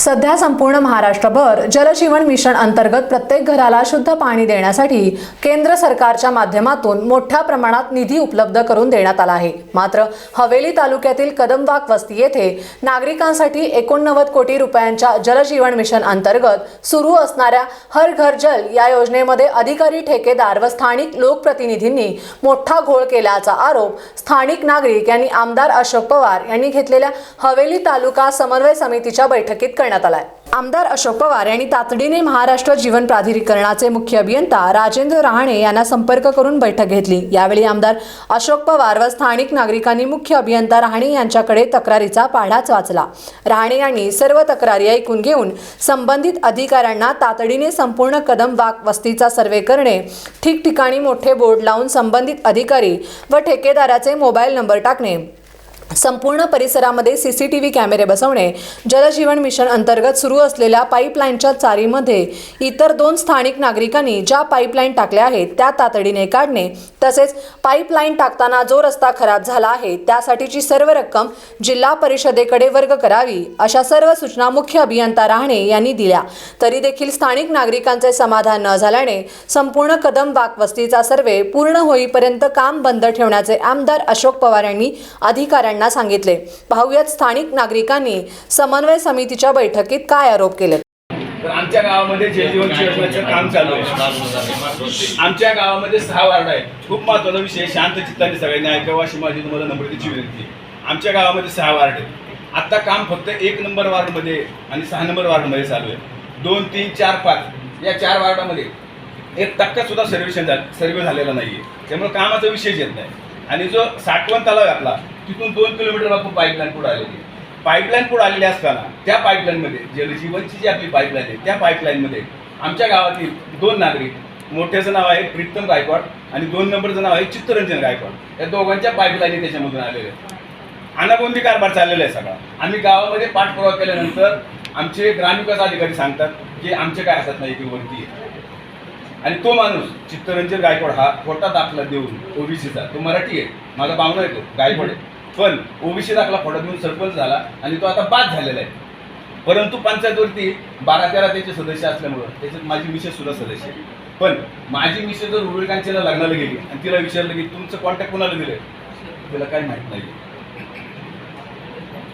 सध्या संपूर्ण महाराष्ट्रभर जलजीवन मिशन अंतर्गत प्रत्येक घराला शुद्ध पाणी देण्यासाठी केंद्र सरकारच्या माध्यमातून मोठ्या प्रमाणात निधी उपलब्ध करून देण्यात आला आहे. मात्र हवेली तालुक्यातील कदमवाक वस्ती येथे नागरिकांसाठी एकोणनव्वद कोटी रुपयांच्या जलजीवन मिशन अंतर्गत सुरू असणाऱ्या हर घर जल या योजनेमध्ये अधिकारी ठेकेदार व स्थानिक लोकप्रतिनिधींनी मोठा घोळ केल्याचा आरोप स्थानिक नागरिक यांनी आमदार अशोक पवार यांनी घेतलेल्या हवेली तालुका समन्वय समितीच्या बैठकीत करण्यात आलाय. आमदार अशोक पवार यांनी तातडीने महाराष्ट्र जीवन प्राधिकरणाचे मुख्य अभियंता राजेंद्र रहाणे यांना संपर्क करून बैठक घेतली. यावेळी आमदार अशोक पवार व स्थानिक नागरिकांनी मुख्य अभियंता रहाणे यांच्याकडे तक्रारीचा पाढाच वाचला. रहाणे यांनी सर्व तक्रारी ऐकून घेऊन संबंधित अधिकाऱ्यांना तातडीने संपूर्ण कदम वाक वस्तीचा सर्वे करणे ठिकठिकाणी मोठे बोर्ड लावून संबंधित अधिकारी व ठेकेदाराचे मोबाईल नंबर टाकणे संपूर्ण परिसरामध्ये सीसीटीव्ही कॅमेरे बसवणे जलजीवन मिशन अंतर्गत सुरू असलेल्या पाईपलाईनच्या चारीमध्ये इतर दोन स्थानिक नागरिकांनी ज्या पाईपलाईन टाकल्या आहेत त्या तातडीने काढणे तसेच पाईपलाईन टाकताना जो रस्ता खराब झाला आहे त्यासाठीची सर्व रक्कम जिल्हा परिषदेकडे वर्ग करावी अशा सर्व सूचना मुख्य अभियंता राहणे यांनी दिल्या. तरी देखील स्थानिक नागरिकांचे समाधान न झाल्याने संपूर्ण कदम बागवस्तीचा सर्वे पूर्ण होईपर्यंत काम बंद ठेवण्याचे आमदार अशोक पवार यांनी अधिकाऱ्यांना सांगितले. पाहूयात स्थानिक नागरिकांनी समन्वय समितीच्या बैठकीत काय आरोप केले? तर आमच्या गावामध्ये जलजीवनची योजनेचं काम चालू आहे. आमच्या गावामध्ये सहा वार्ड आहेत. खूप महत्त्वाचा विषय शांत चित्ताने सगळ्यांनी ऐकावा अशी माझी तुम्हाला नम्रतेची विनंती आमच्या गावामध्ये सहा वार्ड आहेत. आत्ता काम फक्त एक नंबर वार्डमध्ये आणि सहा नंबर वार्डमध्ये चालू आहे. दोन तीन चार पाच या चार वार्डामध्ये एक टक्कासुद्धा सर्वेक्षण झालं सर्वे झालेला नाही आहे त्यामुळे कामाचा विषयच येत नाही. आणि जो साठवण तलाव आहे आपला तिथून दोन किलोमीटर आपण पाईपलाईन पुढे आलेली आहे. पाईपलाईन पुढे आलेली असताना त्या पाईपलाईनमध्ये जलजीवनची जी आपली पाईपलाईन आहे त्या पाईपलाईनमध्ये आमच्या गावातील दोन नागरिक मोठ्याचं नाव आहे प्रीतम गायकवाड आणि दोन नंबरचं नाव आहे चित्तरंजन गायकवाड. या दोघांच्या पाईपलाईनी त्याच्यामधून आलेल्या आहेत. अनागोंदी कारभार चाललेला आहे सगळा. आम्ही गावामध्ये पाठपुरावा केल्यानंतर आमचे ग्रामविकास अधिकारी सांगतात की आमचे काय असतात नाही ते वरती आहे. आणि तो माणूस चित्तरंजन गायकवाड हा खोटा दाखला देऊन ओबीसीचा तो मराठी आहे माझा पाहुणा आहे तो गायकवाड आहे. पण ओबीसी दाखला खोटा देऊन सरपंच झाला आणि तो आता बाद झालेला आहे. परंतु पंचायतवरती बारा तेरा त्याचे सदस्य असल्यामुळं त्याच्यात माझी मिसेस सुद्धा सदस्य आहे. पण माझी मिसेस जर रुळकांचीला लग्नाला गेली आणि तिला विचारलं की तुमचं कॉन्टॅक्ट कोणाला दिलं तिला काही माहीत नाही.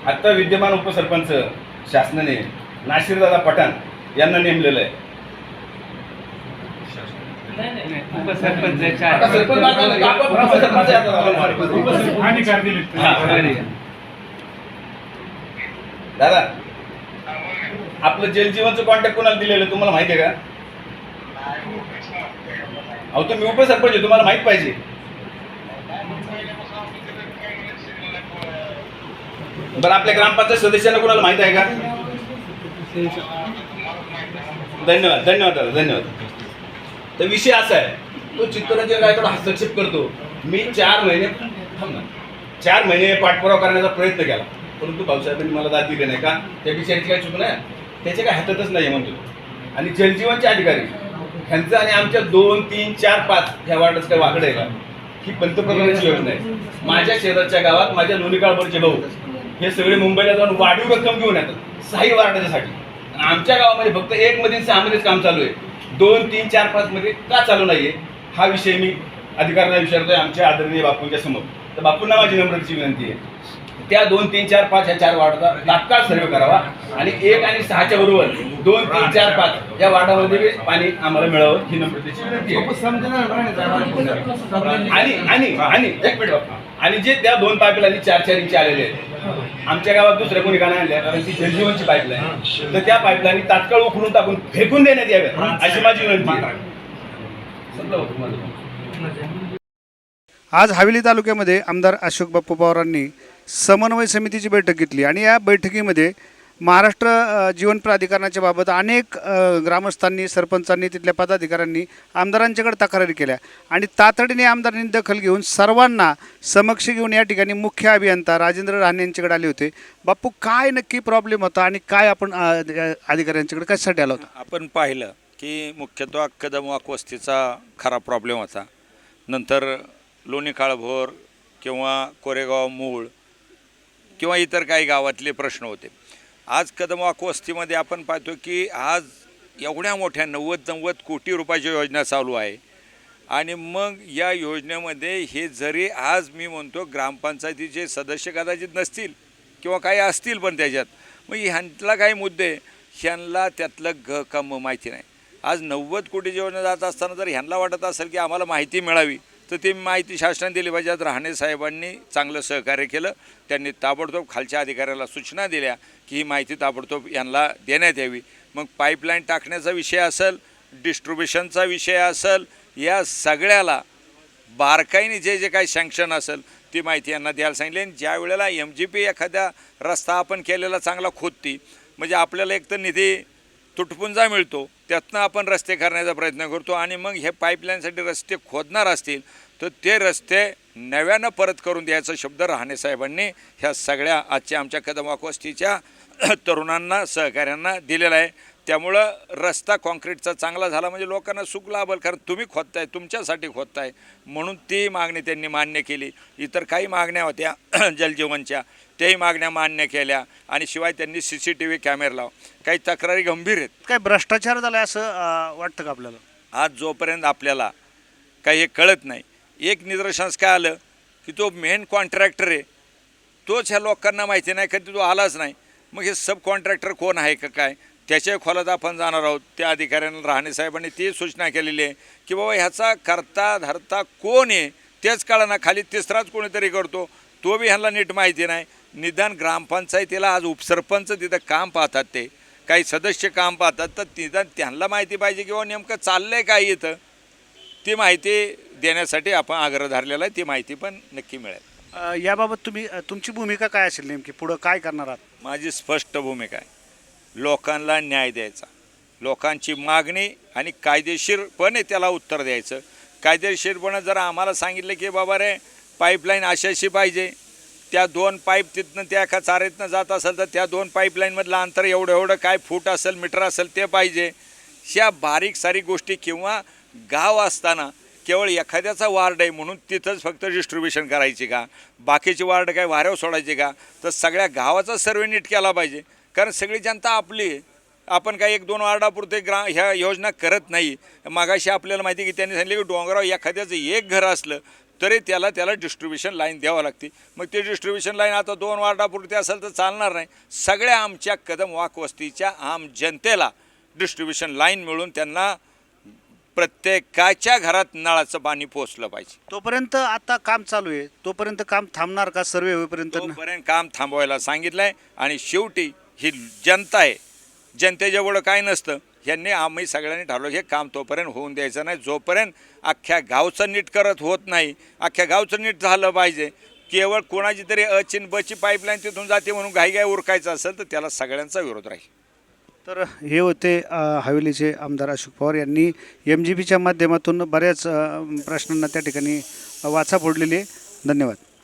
आत्ता विद्यमान उपसरपंच शासनाने नाशिरदादा पठाण यांना नेमलेलं आहे उपसरपंचाच्या आता सरपंच आता- आपण उपसरपंच आहे आता. उपसरपंच. अधिकार दिले हा. दादा आपलं जलजीवनचं कॉन्टॅक्ट कोणाला दिलेलं तुम्हाला माहिती आहे का? अहो तुम्ही उपसरपंच आहे तुम्हाला माहीत पाहिजे. बरं आपल्या ग्रामपंचायत सदस्यांना कोणाला माहीत आहे का? धन्यवाद धन्यवाद दादा धन्यवाद. तर विषय असा आहे तो चित्तरंजन गायकडे हस्तक्षेप करतो. मी चार महिने थांब ना. चार महिने पाठपुरावा करण्याचा प्रयत्न केला. परंतु भाऊसाहेबांनी मला दाद दिली नाही का? त्या विषयाची काय चूक नाही. त्याच्या काय हातातच नाही म्हणतो. आणि जलजीवनचे अधिकारी ह्यांचं आणि आमच्या दोन तीन चार पाच ह्या वार्डाचं काय वाकडं आहे का? ही पंतप्रधानाची योजना आहे. माझ्या शेजारच्या गावात माझ्या लोणीकाळभरचे भाऊ हे सगळे मुंबईला जाऊन वाढीव रक्कम घेऊन येतात. सहाही वार्डाच्यासाठी. आणि आमच्या गावामध्ये फक्त एक मधील सहा मध्येच काम चालू आहे. दोन तीन चार पाच मध्ये का चालू नाहीये? हा विषय मी अधिकाऱ्यांना विचारतोय आमच्या आदरणीय बापूंच्या समोर. तर बापूंना माझी नम्रतेची विनंती आहे. त्या दोन तीन चार पाच ह्या चार वार्डाचा तात्काळ सर्वे करावा आणि एक आणि सहाच्या बरोबर दोन तीन चार पाच या वार्डामध्ये बी पाणी आम्हाला मिळावं ही नम्रतेची विनंती आहे. आणि आणि आणि एक मिनिट. आणि जे त्या दोन पाईपलाईन चार चार इंची आलेले आहेत आमच्या गावात दुसऱ्या कोणी गाणं आणल्या कारण ती जलजीवनची पाईपलाईन तर त्या पाईपलाईन तात्काळ उखडून टाकून फेकून देण्यात याव्यात अशी माझी विनंती आहे. आज हवेली तालुक्यामध्ये आमदार अशोक बाप्पू पवारांनी समन्वय समितीची बैठक घेतली आणि या बैठकीमध्ये महाराष्ट्र जीवन प्राधिकरणाच्या बाबत अनेक ग्रामस्थांनी सरपंचांनी तिथल्या पदाधिकाऱ्यांनी आमदारांच्याकडे तक्रारी केल्या. आणि तातडीने आमदारांनी दखल घेऊन सर्वांना समक्ष घेऊन या ठिकाणी मुख्य अभियंता राजेंद्र राणे यांच्याकडे आले होते. बाप्पू काय नक्की प्रॉब्लेम होता आणि काय आपण अधिकाऱ्यांच्याकडे कशासाठी आला होता? आपण पाहिलं की मुख्यतः अक्कदमवाक वस्तीचा खरा प्रॉब्लेम होता. नंतर लोणी काळभोर किंवा कोरेगाव मूळ किंवा इतर काही गावातले प्रश्न होते. आज कदमवाक वस्तीमध्ये आपण पाहतो की आज एवढ्या मोठ्या नव्वद नव्वद कोटी रुपयाची योजना चालू आहे. आणि मग या योजनेमध्ये हे जरी आज मी म्हणतो ग्रामपंचायतीचे सदस्य कदाचित नसतील किंवा काही असतील पण त्याच्यात. मग ह्यांतला काही मुद्दे ह्यांना त्यातलं ग कम माहिती नाही. आज नव्वद कोटीची योजना जात असताना जर ह्यांना वाटत असेल की आम्हाला माहिती मिळावी तर ती माहिती शासनाने दिली पाहिजे. आज राहणे साहेबांनी चांगलं सहकार्य केलं. त्यांनी ताबडतोब खालच्या अधिकाऱ्याला सूचना दिल्या की ही माहिती ताबडतोब यांना देण्यात यावी. मग पाईपलाईन टाकण्याचा विषय असेल डिस्ट्रीब्युशनचा विषय असेल या सगळ्याला बारकाईने जे जे काही सँक्शन असेल ती माहिती यांना द्यायला सांगितली. आणि ज्या वेळेला एम जी पी एखाद्या रस्ता आपण केलेला चांगला खोदती म्हणजे आपल्याला एक तर निधी तुटपुंजा मिळतो त्यातनं आपण रस्ते करण्याचा प्रयत्न करतो आणि मग हे पाईपलाईनसाठी रस्ते खोदणार असतील तर ते रस्ते नव्यानं परत करून द्यायचा शब्द रहाणे साहेबांनी ह्या सगळ्या आजच्या आमच्या कदंबाकवस्तीच्या तरुणांना सहकाऱ्यांना दिलेला आहे. त्यामुळं रस्ता कॉन्क्रीटचा चांगला झाला म्हणजे लोकांना सुख लाभल कारण तुम्ही खोदताय तुमच्यासाठी खोदताय. म्हणून ती मागणी त्यांनी मान्य केली. इतर काही मागण्या होत्या जलजीवनच्या त्याही मागण्या मान्य केल्या आणि शिवाय त्यांनी C C T V camera लाव काही तक्रारी गंभीर आहेत. काय भ्रष्टाचार झाला असं वाटतं का आपल्याला? आज जोपर्यंत आपल्याला काही हे कळत नाही एक निदर्शनास काय आलं की तो मेन कॉन्ट्रॅक्टर आहे तोच ह्या लोकांना माहिती नाही कधी तो आलाच नाही. मग हे सब कॉन्ट्रॅक्टर कोण आहे का काय? त्याच्या खोलात आपण जाणार आहोत. त्या अधिकाऱ्यांना राहणे साहेबांनी ती सूचना केलेली आहे की बाबा ह्याचा करता धरता कोण आहे? तेच कळना. खाली तिसराच कोणीतरी करतो. तो बी ह्यांना नीट माहिती नाही. निदान ग्रामपंचायतीला आज उपसरपंच तिथं काम पाहतात ते. काही सदस्य काम पाहतात तर निदान त्यांना माहिती पाहिजे की बाबा नेमकं चाललंय काय इथं? ती माहिती देण्यासाठी आपण आग्रह धरलेला आहे. ती माहिती पण नक्की मिळेल. याबाबत तुम्ही तुमची भूमिका काय असेल नेमकी? पुढं काय करणार आहात? माझी स्पष्ट भूमिका आहे. लोकांना न्याय द्यायचा. लोकांची मागणी आणि कायदेशीरपणे त्याला उत्तर द्यायचं. कायदेशीरपणे जर आम्हाला सांगितलं की बाबा रे पाईपलाईन अशाशी पाहिजे त्या दोन पाईप तिथनं त्या एका चारेतनं जात असेल तर त्या दोन पाईपलाईनमधलं अंतर एवढं एवढं काय फूट असेल मीटर असेल ते पाहिजे. ह्या बारीक सारीक गोष्टी किंवा गाव असताना केवळ एखाद्याचा वार्ड आहे म्हणून तिथंच फक्त डिस्ट्रीब्युशन करायची का? बाकीची वार्ड काय वाऱ्यावर सोडायची का? तर सगळ्या गावाचा सर्वे नीट केला पाहिजे. कारण सगळी जनता आपली आहे. आपण काय एक दोन वार्डापुरते ग्रा ह्या योजना करत नाही. मागाशी आपल्याला माहिती आहे की त्यांनी सांगितलं की डोंगराव एखाद्याचं एक घर असलं तरी त्याला त्याला डिस्ट्रीब्युशन लाईन द्यावं लागते. मग ते डिस्ट्रीब्युशन लाईन आता दोन वार्डापुरते असेल तर चालणार नाही. सगळ्या आमच्या कदम वाक वस्तीच्या आम जनतेला डिस्ट्रीब्युशन लाईन मिळून त्यांना प्रत्येकाच्या घरात नळाचं पाणी पोचलं पाहिजे. तोपर्यंत आता काम चालू आहे. तोपर्यंत काम थांबणार का? सर्वे होईपर्यंत? तोपर्यंत काम थांबवायला सांगितलंय आणि शेवटी ही जनता आहे. जनतेजवळ काय नसतं. ह्यांनी आम्ही सगळ्यांनी ठरवलं हे काम तोपर्यंत होऊन द्यायचं नाही. जोपर्यंत अख्ख्या गावचं नीट करत होत नाही अख्ख्या गावचं नीट झालं पाहिजे. केवळ कोणाची तरी अचिन बची पाईपलाईन तिथून जाते म्हणून घाईघाई उरकायचं असेल तर त्याला सगळ्यांचा विरोध राहील. तर हे होते हवेलीचे आमदार अशोक पवार यांनी एम जी बीच्या माध्यमातून बऱ्याच प्रश्नांना त्या ठिकाणी वाचा फोडलेली आहे. धन्यवाद.